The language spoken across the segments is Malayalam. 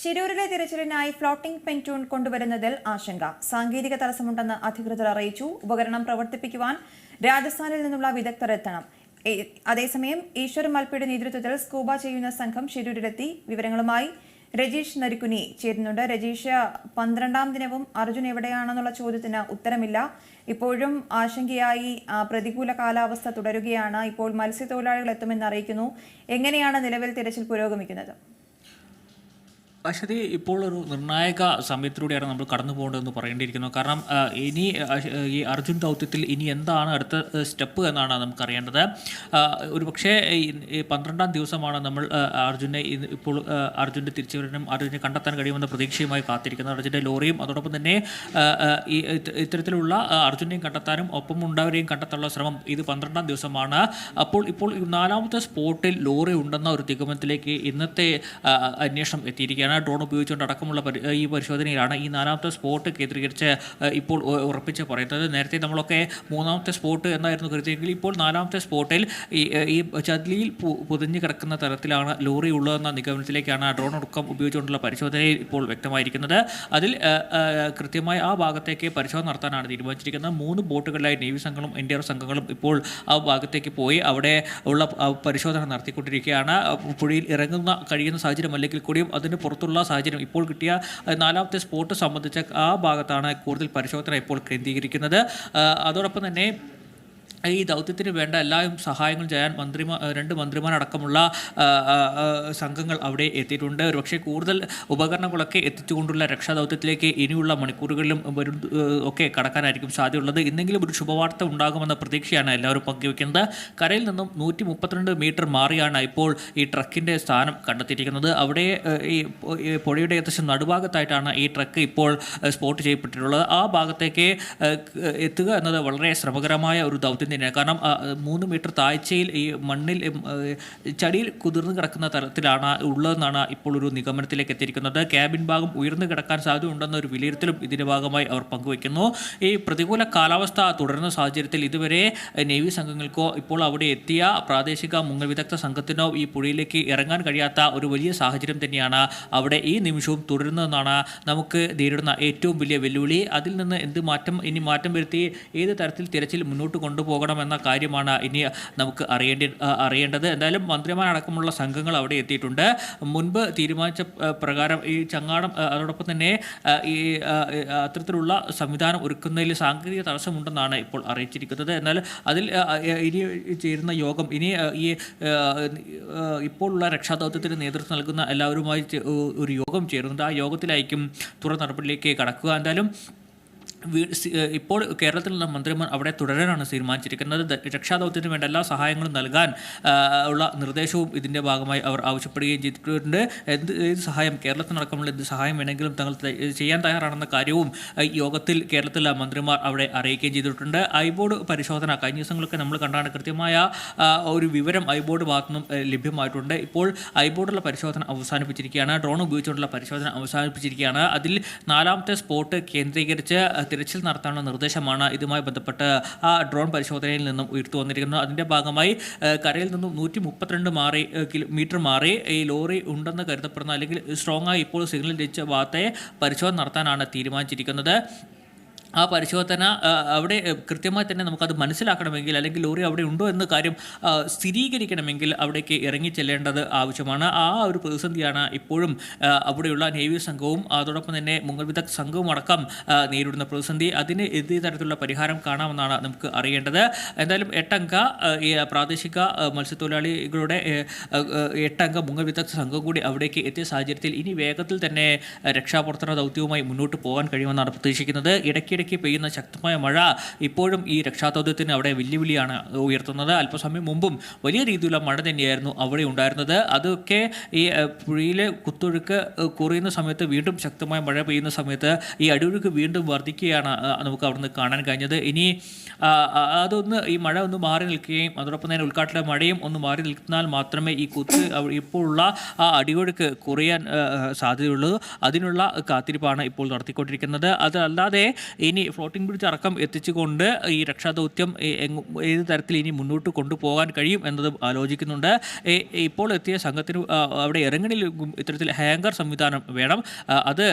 ശിരൂരിലെ തിരച്ചിലിനായി ഫ്ലോട്ടിംഗ് പെന്റൂൺ കൊണ്ടുവരുന്നതിൽ ആശങ്ക. സാങ്കേതിക തടസ്സമുണ്ടെന്ന് അധികൃതർ അറിയിച്ചു. ഉപകരണം പ്രവർത്തിപ്പിക്കുവാൻ രാജസ്ഥാനിൽ നിന്നുള്ള വിദഗ്ധർ എത്തണം. അതേസമയം ഈശ്വർ മൽപ്പയുടെ നേതൃത്വത്തിൽ സ്കൂബ ചെയ്യുന്ന സംഘം ശിരൂരിലെത്തി. വിവരങ്ങളുമായി രജീഷ് നരിക്കുനി ചേരുന്നുണ്ട്. രജീഷ് പന്ത്രണ്ടാം ദിനവും അർജുൻ എവിടെയാണെന്നുള്ള ചോദ്യത്തിന് ഉത്തരമില്ല. ഇപ്പോഴും ആശങ്കയായി പ്രതികൂല കാലാവസ്ഥ തുടരുകയാണ്. ഇപ്പോൾ മത്സ്യത്തൊഴിലാളികൾ എത്തുമെന്ന് അറിയിക്കുന്നു. എങ്ങനെയാണ് നിലവിൽ തിരച്ചിൽ പുരോഗമിക്കുന്നത്? അശ്വതി ഇപ്പോൾ ഒരു നിർണായക സമയത്തിലൂടെയാണ് നമ്മൾ കടന്നു പോകേണ്ടതെന്ന് പറയേണ്ടിയിരിക്കുന്നു. കാരണം ഇനി ഈ അർജുൻ ദൗത്യത്തിൽ ഇനി എന്താണ് അടുത്ത സ്റ്റെപ്പ് എന്നാണ് നമുക്കറിയേണ്ടത്. ഒരു പക്ഷേ ഈ പന്ത്രണ്ടാം ദിവസമാണ് നമ്മൾ അർജുനെ ഇപ്പോൾ അർജുന്റെ തിരിച്ചുവരനും അർജുനെ കണ്ടെത്താൻ കഴിയുമെന്ന പ്രതീക്ഷയുമായി കാത്തിരിക്കുന്നത്. അർജുന്റെ ലോറിയും അതോടൊപ്പം തന്നെ ഈ ഇത് ഇത്തരത്തിലുള്ള അർജുനെയും കണ്ടെത്താനും ഒപ്പം ഉണ്ടാവരെയും കണ്ടെത്താനുള്ള ശ്രമം ഇത് പന്ത്രണ്ടാം ദിവസമാണ്. അപ്പോൾ ഇപ്പോൾ നാലാമത്തെ സ്പോട്ടിൽ ലോറി ഉണ്ടെന്ന ഒരു നിഗമനത്തിലേക്ക് ഇന്നത്തെ അന്വേഷണം എത്തിയിരിക്കുകയാണ്. ഡ്രോൺ ഉപയോഗിച്ചുകൊണ്ട് അടക്കമുള്ള ഈ പരിശോധനയിലാണ് ഈ നാലാമത്തെ സ്പോട്ട് കേന്ദ്രീകരിച്ച് ഇപ്പോൾ ഉറപ്പിച്ച് പറയുന്നത്. നേരത്തെ നമ്മളൊക്കെ മൂന്നാമത്തെ സ്പോട്ട് എന്നായിരുന്നു കരുതിയെങ്കിൽ ഇപ്പോൾ നാലാമത്തെ സ്പോട്ടിൽ ഈ ചതിലിയിൽ പു- കിടക്കുന്ന തരത്തിലാണ് ലോറി ഉള്ളതെന്ന നിഗമനത്തിലേക്കാണ് ഡ്രോൺ അടക്കം ഉപയോഗിച്ചുകൊണ്ടുള്ള പരിശോധനയിൽ ഇപ്പോൾ വ്യക്തമായിരിക്കുന്നത്. അതിൽ കൃത്യമായി ആ ഭാഗത്തേക്ക് പരിശോധന നടത്താനാണ് തീരുമാനിച്ചിരിക്കുന്നത്. മൂന്ന് ബോട്ടുകളിലായി നേവി സംഘങ്ങളും എൻ ഡി ആർ സംഘങ്ങളും ഇപ്പോൾ ആ ഭാഗത്തേക്ക് പോയി അവിടെ ഉള്ള പരിശോധന നടത്തിക്കൊണ്ടിരിക്കുകയാണ്. പുഴയിൽ ഇറങ്ങുന്ന കഴിയുന്ന സാഹചര്യം അല്ലെങ്കിൽ കൂടിയും അതിന് പുറത്തുള്ള സാഹചര്യം ഇപ്പോൾ കിട്ടിയ നാലാമത്തെ സ്പോട്ട് സംബന്ധിച്ച ആ ഭാഗത്താണ് കൂടുതൽ പരിശോധന ഇപ്പോൾ കേന്ദ്രീകരിക്കുന്നത്. അതോടൊപ്പം തന്നെ ഈ ദൗത്യത്തിന് വേണ്ട എല്ലാ സഹായങ്ങളും ചെയ്യാൻ മന്ത്രിമാർ രണ്ട് മന്ത്രിമാരടക്കമുള്ള സംഘങ്ങൾ അവിടെ എത്തിയിട്ടുണ്ട്. ഒരുപക്ഷെ കൂടുതൽ ഉപകരണങ്ങളൊക്കെ എത്തിച്ചുകൊണ്ടുള്ള രക്ഷാദൗത്യത്തിലേക്ക് ഇനിയുള്ള മണിക്കൂറുകളിലും വരും ഒക്കെ കടക്കാനായിരിക്കും സാധ്യതയുള്ളത്. ഇന്നെങ്കിലും ഒരു ശുഭവാർത്ത ഉണ്ടാകുമെന്ന പ്രതീക്ഷയാണ് എല്ലാവരും പങ്കുവെക്കുന്നത് കരയിൽ നിന്നും നൂറ്റി മുപ്പത്തിരണ്ട് മീറ്റർ മാറിയാണ് ഇപ്പോൾ ഈ ട്രക്കിന്റെ സ്ഥാനം കണ്ടെത്തിയിരിക്കുന്നത്. അവിടെ ഈ പുഴയുടെ ഏകദേശം നടുഭാഗത്തായിട്ടാണ് ഈ ട്രക്ക് ഇപ്പോൾ സ്പോട്ട് ചെയ്യപ്പെട്ടിട്ടുള്ളത്. ആ ഭാഗത്തേക്ക് എത്തുക എന്നത് വളരെ ശ്രമകരമായ ഒരു ദൗത്യം തന്നെയാണ് കാരണം മൂന്ന് മീറ്റർ താഴ്ചയിൽ ഈ മണ്ണിൽ ചടിയിൽ കുതിർന്ന് കിടക്കുന്ന തരത്തിലാണ് ഉള്ളതെന്നാണ് ഇപ്പോൾ ഒരു നിഗമനത്തിലേക്ക് എത്തിയിരിക്കുന്നത്. ക്യാബിൻ ഭാഗം ഉയർന്നു കിടക്കാൻ സാധ്യതയുണ്ടെന്ന ഒരു വിലയിരുത്തലും ഇതിന്റെ ഭാഗമായി അവർ പങ്കുവയ്ക്കുന്നു. ഈ പ്രതികൂല കാലാവസ്ഥ തുടരുന്ന സാഹചര്യത്തിൽ ഇതുവരെ നേവി സംഘങ്ങൾക്കോ ഇപ്പോൾ അവിടെ എത്തിയ പ്രാദേശിക മുങ്ങൽ വിദഗ്ധ സംഘത്തിനോ ഈ പുഴയിലേക്ക് ഇറങ്ങാൻ കഴിയാത്ത ഒരു വലിയ സാഹചര്യം തന്നെയാണ് അവിടെ ഈ നിമിഷവും തുടരുന്നതെന്നാണ് നമുക്ക് നേരിടുന്ന ഏറ്റവും വലിയ വെല്ലുവിളി. അതിൽ നിന്ന് എന്ത് മാറ്റം ഇനി മാറ്റം വരുത്തി ഏത് തരത്തിൽ തിരച്ചിൽ മുന്നോട്ട് കൊണ്ടുപോകണമെന്ന കാര്യമാണ് ഇനി നമുക്ക് അറിയേണ്ടി അറിയേണ്ടത്. എന്തായാലും മന്ത്രിമാരടക്കമുള്ള സംഘങ്ങൾ അവിടെ എത്തിയിട്ടുണ്ട്. മുൻപ് തീരുമാനിച്ച പ്രകാരം ഈ ചങ്ങാടം അതോടൊപ്പം തന്നെ ഈ അത്തരത്തിലുള്ള സംവിധാനം ഒരുക്കുന്നതിൽ സാങ്കേതിക തടസ്സമുണ്ടെന്നാണ് ഇപ്പോൾ അറിയിച്ചിരിക്കുന്നത്. എന്നാൽ അതിൽ ഇനി ചേരുന്ന യോഗം ഇനി ഈ ഇപ്പോഴുള്ള രക്ഷാദൗത്യത്തിന് നേതൃത്വം നൽകുന്ന എല്ലാവരുമായി ഒരു യോഗം ചേരുന്നുണ്ട്. ആ യോഗത്തിലായിരിക്കും തുടർ നടപടിയിലേക്ക് കടക്കുക. എന്തായാലും ഇപ്പോൾ കേരളത്തിലുള്ള മന്ത്രിമാർ അവിടെ തുടരാനാണ് തീരുമാനിച്ചിരിക്കുന്നത്. രക്ഷാദൗത്യത്തിന് വേണ്ട എല്ലാ സഹായങ്ങളും നൽകാൻ ഉള്ള നിർദ്ദേശവും ഇതിന്റെ ഭാഗമായി അവർ ആവശ്യപ്പെടുകയും ചെയ്തിട്ടുണ്ട്. എന്ത് ഏത് സഹായം? കേരളത്തിനടക്കമുള്ള എന്ത് സഹായം വേണമെങ്കിലും തങ്ങൾ ചെയ്യാൻ തയ്യാറാണെന്ന കാര്യവും യോഗത്തിൽ കേരളത്തിലെ മന്ത്രിമാർ അവിടെ അറിയിക്കുകയും ചെയ്തിട്ടുണ്ട്. ഐബോർഡ് പരിശോധന കഴിഞ്ഞ ദിവസങ്ങളൊക്കെ നമ്മൾ കണ്ടാണ്. കൃത്യമായ ഒരു വിവരം ഐബോർഡ് ഭാഗത്തുനിന്നും ലഭ്യമായിട്ടുണ്ട്. ഇപ്പോൾ ഐബോർഡുള്ള പരിശോധന അവസാനിപ്പിച്ചിരിക്കുകയാണ്. ഡ്രോൺ ഉപയോഗിച്ചുകൊണ്ടുള്ള പരിശോധന അവസാനിപ്പിച്ചിരിക്കുകയാണ്. അതിൽ നാലാമത്തെ സ്പോട്ട് കേന്ദ്രീകരിച്ച് തിരച്ചിൽ നടത്താനുള്ള നിർദ്ദേശമാണ് ഇതുമായി ബന്ധപ്പെട്ട് ആ ഡ്രോൺ പരിശോധനയിൽ നിന്നും ഉയർത്തു വന്നിരിക്കുന്നത് അതിന്റെ ഭാഗമായി കരയിൽ നിന്നും നൂറ്റി മുപ്പത്തിരണ്ട് മാറി മീറ്റർ മാറി ഈ ലോറി ഉണ്ടെന്ന് കരുതപ്പെടുന്ന അല്ലെങ്കിൽ സ്ട്രോങ് ആയി ഇപ്പോൾ സിഗ്നൽ ലഭിച്ച ഭാഗത്തെ പരിശോധന നടത്താനാണ് തീരുമാനിച്ചിരിക്കുന്നത്. ആ പരിശോധന അവിടെ കൃത്യമായി തന്നെ നമുക്കത് മനസ്സിലാക്കണമെങ്കിൽ അല്ലെങ്കിൽ ലോറി അവിടെ ഉണ്ടോ എന്ന കാര്യം സ്ഥിരീകരിക്കണമെങ്കിൽ അവിടേക്ക് ഇറങ്ങി ചെല്ലേണ്ടത് ആവശ്യമാണ്. ആ ഒരു പ്രതിസന്ധിയാണ് ഇപ്പോഴും അവിടെയുള്ള നേവി സംഘവും അതോടൊപ്പം തന്നെ മുങ്ങൽ വിദഗ്ധ സംഘവും അടക്കം നേരിടുന്ന പ്രതിസന്ധി. അതിന് ഏത് തരത്തിലുള്ള പരിഹാരം കാണാമെന്നാണ് നമുക്ക് അറിയേണ്ടത്. എന്തായാലും എട്ടംഗ പ്രാദേശിക മത്സ്യത്തൊഴിലാളികളുടെ എട്ടംഗ മുങ്ങൽ വിദഗ്ധ സംഘം കൂടി അവിടേക്ക് എത്തിയ സാഹചര്യത്തിൽ ഇനി വേഗത്തിൽ തന്നെ രക്ഷാപ്രവർത്തന ദൗത്യവുമായി മുന്നോട്ട് പോകാൻ കഴിയുമെന്നാണ് പ്രതീക്ഷിക്കുന്നത്. ഇടയ്ക്കിടയ്ക്ക് പെയ്യുന്ന ശക്തമായ മഴ ഇപ്പോഴും ഈ രക്ഷാദൗത്യത്തിന് അവിടെ വെല്ലുവിളിയാണ് ഉയർത്തുന്നത്. അല്പസമയം മുമ്പും വലിയ രീതിയിലുള്ള മഴ തന്നെയായിരുന്നു അവിടെ ഉണ്ടായിരുന്നത്. അതൊക്കെ ഈ പുഴയിലെ കുത്തൊഴുക്ക് കുറയുന്ന സമയത്ത് വീണ്ടും ശക്തമായ മഴ പെയ്യുന്ന സമയത്ത് ഈ അടിയൊഴുക്ക് വീണ്ടും വർദ്ധിക്കുകയാണ് നമുക്ക് അവിടുന്ന് കാണാൻ കഴിഞ്ഞത്. ഇനി അതൊന്ന് ഈ മഴ ഒന്ന് മാറി നിൽക്കുകയും അതോടൊപ്പം തന്നെ ഉൾക്കാട്ടിലെ മഴയും ഒന്ന് മാറി നിൽക്കുന്നാൽ മാത്രമേ ഈ കുത്ത് ഇപ്പോഴുള്ള ആ അടിയൊഴുക്ക് കുറയാൻ സാധ്യതയുള്ളൂ. അതിനുള്ള കാത്തിരിപ്പാണ് ഇപ്പോൾ നടത്തിക്കൊണ്ടിരിക്കുന്നത്. അതല്ലാതെ ഈ ഇനി ഫ്ലോട്ടിംഗ് ബ്രിഡ്ജ് അടക്കം എത്തിച്ചുകൊണ്ട് ഈ രക്ഷാദൗത്യം ഏത് തരത്തിൽ ഇനി മുന്നോട്ട് കൊണ്ടുപോകാൻ കഴിയും എന്നതും ആലോചിക്കുന്നുണ്ട്. ഇപ്പോൾ എത്തിയ സംഘത്തിന് അവിടെ ഇറങ്ങണിൽ ഇത്തരത്തിൽ ഹാങ്കർ സംവിധാനം വേണം. അത്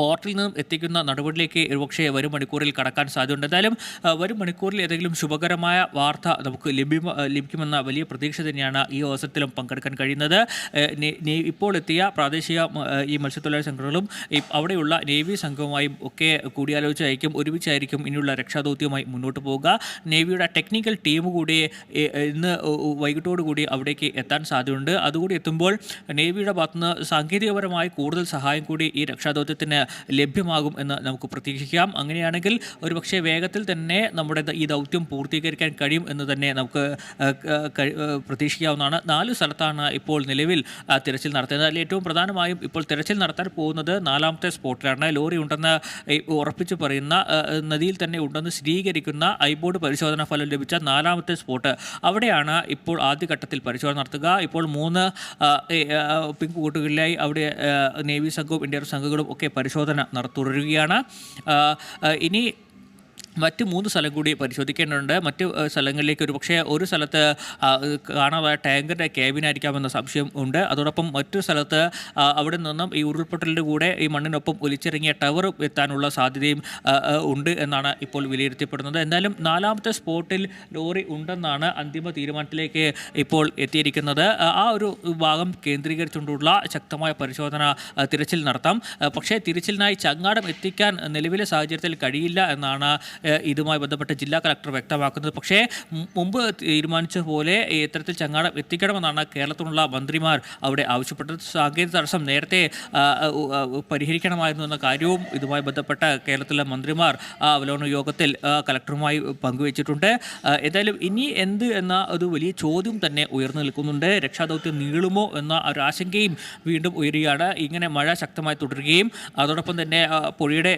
പോർട്ടിൽ നിന്നും എത്തിക്കുന്ന നടപടിയിലേക്ക് ഒരുപക്ഷെ വരും മണിക്കൂറിൽ കടക്കാൻ സാധ്യതയുണ്ട്. എന്തായാലും വരും മണിക്കൂറിൽ ഏതെങ്കിലും ശുഭകരമായ വാർത്ത നമുക്ക് ലഭിക്കുമെന്ന വലിയ പ്രതീക്ഷ തന്നെയാണ് ഈ അവസരത്തിലും പങ്കെടുക്കാൻ കഴിയുന്നത്. ഇപ്പോൾ എത്തിയ പ്രാദേശിക ഈ മത്സ്യത്തൊഴിലാളി സംഘടനകളും അവിടെയുള്ള നേവി സംഘവുമായും ഒക്കെ കൂടിയാലോചിച്ചായിരിക്കും ഒരുമിച്ചായിരിക്കും ഇനിയുള്ള രക്ഷാദൗത്യവുമായി മുന്നോട്ട് പോവുക. നേവിയുടെ ടെക്നിക്കൽ ടീം കൂടി ഇന്ന് കൂടി അവിടേക്ക് എത്താൻ സാധ്യതയുണ്ട്. അതുകൂടി എത്തുമ്പോൾ നേവിയുടെ ഭാഗത്തുനിന്ന് സാങ്കേതികപരമായി കൂടുതൽ സഹായം കൂടി ഈ രക്ഷാദൗത്യത്തിന് ലഭ്യമാകും എന്ന് നമുക്ക് പ്രതീക്ഷിക്കാം. അങ്ങനെയാണെങ്കിൽ ഒരുപക്ഷെ വേഗത്തിൽ തന്നെ നമ്മുടെ ഈ ദൗത്യം പൂർത്തീകരിക്കാൻ കഴിയും എന്ന് തന്നെ നമുക്ക് പ്രതീക്ഷിക്കാവുന്നതാണ്. നാല് സ്ഥലത്താണ് ഇപ്പോൾ നിലവിൽ തിരച്ചിൽ നടത്തുന്നത്. അതിൽ ഏറ്റവും പ്രധാനമായും ഇപ്പോൾ തിരച്ചിൽ നടത്താൻ പോകുന്നത് നാലാമത്തെ സ്പോട്ടിലാണ്. ലോറി ഉണ്ടെന്ന് ഉറപ്പിച്ച് പറയുന്ന നദിയിൽ തന്നെ ഉണ്ടെന്ന് സ്ഥിരീകരിക്കുന്ന ഐബോർഡ് പരിശോധനാ ഫലം ലഭിച്ച നാലാമത്തെ സ്പോട്ട്. അവിടെയാണ് ഇപ്പോൾ ആദ്യഘട്ടത്തിൽ പരിശോധന നടത്തുക. ഇപ്പോൾ മൂന്ന് പിങ്ക് കൂട്ടുകളിലായി അവിടെ നേവി സംഘവും ഇന്ത്യൻ സംഘങ്ങളും ഒക്കെ പരിശോധന ആ, ആ, ഇനി മറ്റ് മൂന്ന് സ്ഥലം കൂടി പരിശോധിക്കേണ്ടതുണ്ട്. മറ്റ് സ്ഥലങ്ങളിലേക്ക് ഒരു പക്ഷേ ഒരു സ്ഥലത്ത് കാണാതായ ടാങ്കറിന്റെ ക്യാബിനായിരിക്കാമെന്ന സംശയം ഉണ്ട്. അതോടൊപ്പം മറ്റൊരു സ്ഥലത്ത് അവിടെ നിന്നും ഈ ഉരുൾപൊട്ടലിന്റെ കൂടെ ഈ മണ്ണിനൊപ്പം ഒലിച്ചിറങ്ങിയ ടവർ എത്താനുള്ള സാധ്യതയും ഉണ്ട് എന്നാണ് ഇപ്പോൾ വിലയിരുത്തപ്പെടുന്നത്. എന്തായാലും നാലാമത്തെ സ്പോട്ടിൽ ലോറി ഉണ്ടെന്നാണ് അന്തിമ തീരുമാനത്തിലേക്ക് ഇപ്പോൾ എത്തിയിരിക്കുന്നത്. ആ, ഒരു ഭാഗം കേന്ദ്രീകരിച്ചുകൊണ്ടുള്ള ശക്തമായ പരിശോധന തിരച്ചിൽ നടത്താം. പക്ഷേ തിരച്ചിലിനായി ചങ്ങാടം എത്തിക്കാൻ നിലവിലെ സാഹചര്യത്തിൽ കഴിയില്ല എന്നാണ് ഇതുമായി ബന്ധപ്പെട്ട് ജില്ലാ കളക്ടർ വ്യക്തമാക്കുന്നത്. പക്ഷേ മുമ്പ് തീരുമാനിച്ച പോലെ ഇത്തരത്തിൽ ചങ്ങാടം എത്തിക്കണമെന്നാണ് കേരളത്തിലുള്ള മന്ത്രിമാർ അവിടെ ആവശ്യപ്പെട്ടത്. സാങ്കേതിക തടസ്സം നേരത്തെ പരിഹരിക്കണമായിരുന്നു എന്ന കാര്യവും ഇതുമായി ബന്ധപ്പെട്ട കേരളത്തിലെ മന്ത്രിമാർ അവലോകന യോഗത്തിൽ കലക്ടറുമായി പങ്കുവച്ചിട്ടുണ്ട്. ഏതായാലും ഇനി എന്ത് എന്ന ഒരു വലിയ ചോദ്യം തന്നെ ഉയർന്നു നിൽക്കുന്നുണ്ട്. രക്ഷാദൗത്യം നീളുമോ എന്ന ഒരു ആശങ്കയും വീണ്ടും ഉയരുകയാണ്. ഇങ്ങനെ മഴ ശക്തമായി തുടരുകയും അതോടൊപ്പം തന്നെ പുഴയുടെ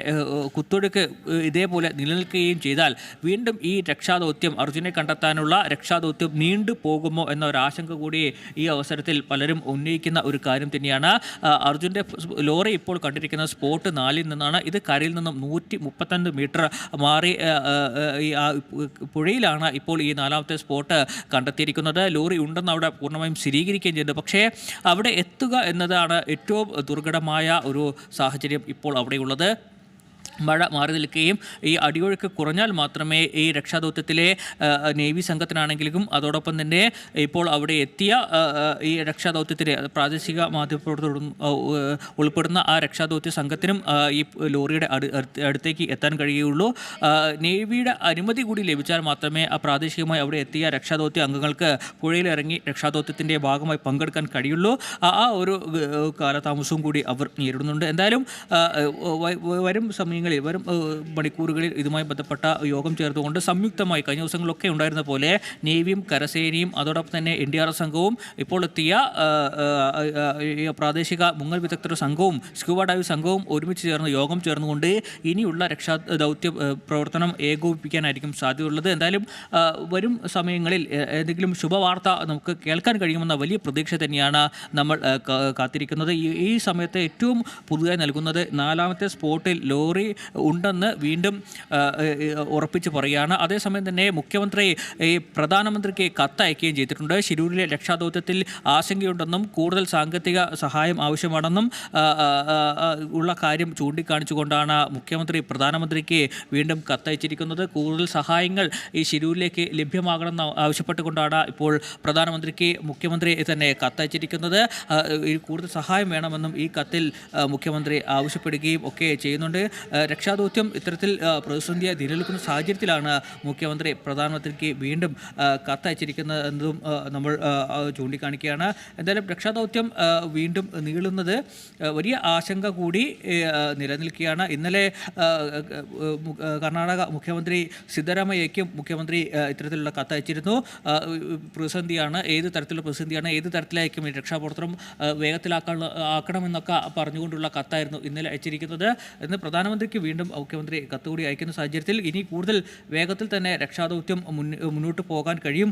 കുത്തൊഴുക്ക് ഇതേപോലെ ഇതേപോലെ നിലനിൽക്കുകയും ചെയ്താൽ വീണ്ടും ഈ രക്ഷാദൗത്യം അർജുനെ കണ്ടെത്താനുള്ള രക്ഷാദൗത്യം നീണ്ടു പോകുമോ എന്ന ഒരു ആശങ്ക കൂടി ഈ അവസരത്തിൽ പലരും ഉന്നയിക്കുന്ന ഒരു കാര്യം തന്നെയാണ്. അർജുന്റെ ലോറി ഇപ്പോൾ കണ്ടിരിക്കുന്ന സ്പോട്ട് നാലിൽ നിന്നാണ് ഇത് കരയിൽ നിന്നും നൂറ്റി മുപ്പത്തഞ്ച് മീറ്റർ മാറി പുഴയിലാണ് ഇപ്പോൾ ഈ നാലാമത്തെ സ്പോട്ട് കണ്ടെത്തിയിരിക്കുന്നത്. ലോറി ഉണ്ടെന്ന് അവിടെ പൂർണമായും സ്ഥിരീകരിക്കുകയും ചെയ്തു. പക്ഷേ അവിടെ എത്തുക എന്നതാണ് ഏറ്റവും ദുർഘടമായ ഒരു സാഹചര്യം ഇപ്പോൾ അവിടെയുള്ളത്. മഴ മാറി നിൽക്കുകയും ഈ അടിയൊഴുക്ക് കുറഞ്ഞാൽ മാത്രമേ ഈ രക്ഷാദൗത്യത്തിലെ നേവി സംഘത്തിനാണെങ്കിലും അതോടൊപ്പം തന്നെ ഇപ്പോൾ അവിടെ എത്തിയ ഈ രക്ഷാദൗത്യത്തിലെ പ്രാദേശിക മാധ്യമപ്രവർത്തകർ ഉൾപ്പെടുന്ന ആ രക്ഷാദൗത്യ സംഘത്തിനും ഈ ലോറിയുടെ അടുത്തേക്ക് എത്താൻ കഴിയുള്ളൂ നേവിയുടെ അനുമതി കൂടി ലഭിച്ചാൽ മാത്രമേ ആ പ്രാദേശികമായി അവിടെ എത്തിയ രക്ഷാദൗത്യ അംഗങ്ങൾക്ക് പുഴയിലിറങ്ങി രക്ഷാദൗത്യത്തിന്റെ ഭാഗമായി പങ്കെടുക്കാൻ കഴിയുള്ളൂ. ആ ഒരു കാലതാമസവും കൂടി അവർ നേരിടുന്നുണ്ട്. എന്തായാലും വരും സമയങ്ങളിൽ വരും ഏഹ്, മണിക്കൂറുകളിൽ ഇതുമായി ബന്ധപ്പെട്ട യോഗം ചേർത്തുകൊണ്ട് സംയുക്തമായി കഴിഞ്ഞ ദിവസങ്ങളിലൊക്കെ ഉണ്ടായിരുന്ന പോലെ നേവിയും കരസേനയും അതോടൊപ്പം തന്നെ എൻ ഡി ആർ എഫ് സംഘവും ഇപ്പോൾ എത്തിയ പ്രാദേശിക മുങ്ങൽ വിദഗ്ധരുടെ സംഘവും സ്ക്യൂബ ഡൈവ് സംഘവും ഒരുമിച്ച് ചേർന്ന് യോഗം ചേർന്നുകൊണ്ട് ഇനിയുള്ള രക്ഷാ ദൗത്യ പ്രവർത്തനം ഏകോപിപ്പിക്കാനായിരിക്കും സാധ്യതയുള്ളത്. എന്തായാലും വരും സമയങ്ങളിൽ എന്തെങ്കിലും ശുഭവാർത്ത നമുക്ക് കേൾക്കാൻ കഴിയുമെന്ന വലിയ പ്രതീക്ഷ തന്നെയാണ് നമ്മൾ കാത്തിരിക്കുന്നത്. ഈ സമയത്ത് ഏറ്റവും പുതുതായി നൽകുന്നത് നാലാമത്തെ സ്പോട്ടിൽ ലോറി ഉണ്ടെന്ന് വീണ്ടും ഉറപ്പിച്ച് പറയുകയാണ്. അതേസമയം തന്നെ മുഖ്യമന്ത്രി ഈ പ്രധാനമന്ത്രിക്ക് കത്തയക്കുകയും ചെയ്തിട്ടുണ്ട്. ശിരൂരിലെ രക്ഷാദൗത്യത്തിൽ ആശങ്കയുണ്ടെന്നും കൂടുതൽ സാങ്കേതിക സഹായം ആവശ്യമാണെന്നും ഉള്ള കാര്യം ചൂണ്ടിക്കാണിച്ചുകൊണ്ടാണ് മുഖ്യമന്ത്രി പ്രധാനമന്ത്രിക്ക് വീണ്ടും കത്തയച്ചിരിക്കുന്നത്. കൂടുതൽ സഹായങ്ങൾ ഈ ശിരൂരിലേക്ക് ലഭ്യമാകണമെന്ന് ആവശ്യപ്പെട്ടുകൊണ്ടാണ് ഇപ്പോൾ പ്രധാനമന്ത്രിക്ക് മുഖ്യമന്ത്രി തന്നെ കത്തയച്ചിരിക്കുന്നത്. കൂടുതൽ സഹായം വേണമെന്നും ഈ കത്തിൽ മുഖ്യമന്ത്രി ആവശ്യപ്പെടുകയും ഒക്കെ ചെയ്യുന്നുണ്ട്. രക്ഷാദൗത്യം ഇത്തരത്തിൽ പ്രതിസന്ധിയെ നിലനിൽക്കുന്ന സാഹചര്യത്തിലാണ് മുഖ്യമന്ത്രി പ്രധാനമന്ത്രിക്ക് വീണ്ടും ആ, കത്തയച്ചിരിക്കുന്നതെന്നതും നമ്മൾ ചൂണ്ടിക്കാണിക്കുകയാണ്. എന്തായാലും രക്ഷാദൗത്യം വീണ്ടും നീളുന്നത് വലിയ ആശങ്ക കൂടി നിലനിൽക്കുകയാണ്. ഇന്നലെ കർണാടക മുഖ്യമന്ത്രി സിദ്ധരാമയ്യയ്ക്കും മുഖ്യമന്ത്രി ഇത്തരത്തിലുള്ള കത്തയച്ചിരുന്നു. പ്രതിസന്ധിയാണ് ഏത് തരത്തിലുള്ള പ്രതിസന്ധിയാണ് ഏത് തരത്തിലായിരിക്കും ഈ രക്ഷാപ്രവർത്തനം ആ, വേഗത്തിലാക്കാൻ ആക്കണമെന്നൊക്കെ പറഞ്ഞുകൊണ്ടുള്ള കത്തായിരുന്നു ഇന്നലെ അയച്ചിരിക്കുന്നത്. എന്ന് പ്രധാനമന്ത്രി നേവിക്ക് വീണ്ടും മുഖ്യമന്ത്രി കത്തുകൂടി അയക്കുന്ന സാഹചര്യത്തിൽ ഇനി കൂടുതൽ വേഗത്തിൽ തന്നെ രക്ഷാദൗത്യം മുന്നോട്ട് പോകാൻ കഴിയും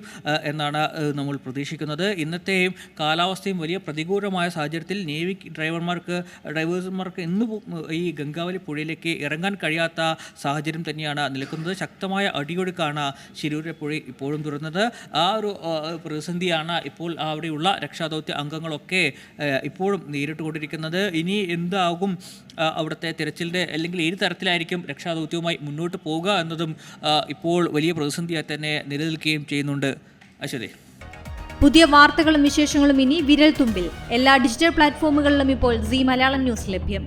എന്നാണ് നമ്മൾ പ്രതീക്ഷിക്കുന്നത്. ഇന്നത്തെയും കാലാവസ്ഥയും വലിയ പ്രതികൂലമായ സാഹചര്യത്തിൽ നേവി ഡ്രൈവർമാർക്ക് ഡ്രൈവേഴ്സുമാർക്ക് ഇന്ന് ഈ ഗംഗാവലി പുഴയിലേക്ക് ഇറങ്ങാൻ കഴിയാത്ത സാഹചര്യം തന്നെയാണ് നിൽക്കുന്നത് ശക്തമായ അടിയൊഴുക്കാണ് ശിരൂരിലെ പുഴ ഇപ്പോഴും തുറന്നത്. ആ ഒരു പ്രതിസന്ധിയാണ് ഇപ്പോൾ അവിടെയുള്ള രക്ഷാദൗത്യ അംഗങ്ങളൊക്കെ ഇപ്പോഴും നേരിട്ടുകൊണ്ടിരിക്കുന്നത്. ഇനി എന്താകും അവിടുത്തെ തിരച്ചിലിന്റെ അല്ലെങ്കിൽ ഏത് തരത്തിലായിരിക്കും രക്ഷാദൗത്യവുമായി മുന്നോട്ട് പോവുക എന്നതും ഇപ്പോൾ വലിയ പ്രതിസന്ധിയായി തന്നെ നിലനിൽക്കുകയും ചെയ്യുന്നുണ്ട്. അശ്വതി. പുതിയ വാർത്തകളും വിശേഷങ്ങളും ഇനി വിരൽ തുമ്പിൽ എല്ലാ ഡിജിറ്റൽ പ്ലാറ്റ്ഫോമുകളിലും ഇപ്പോൾ സി മലയാളം ന്യൂസ് ലഭ്യം.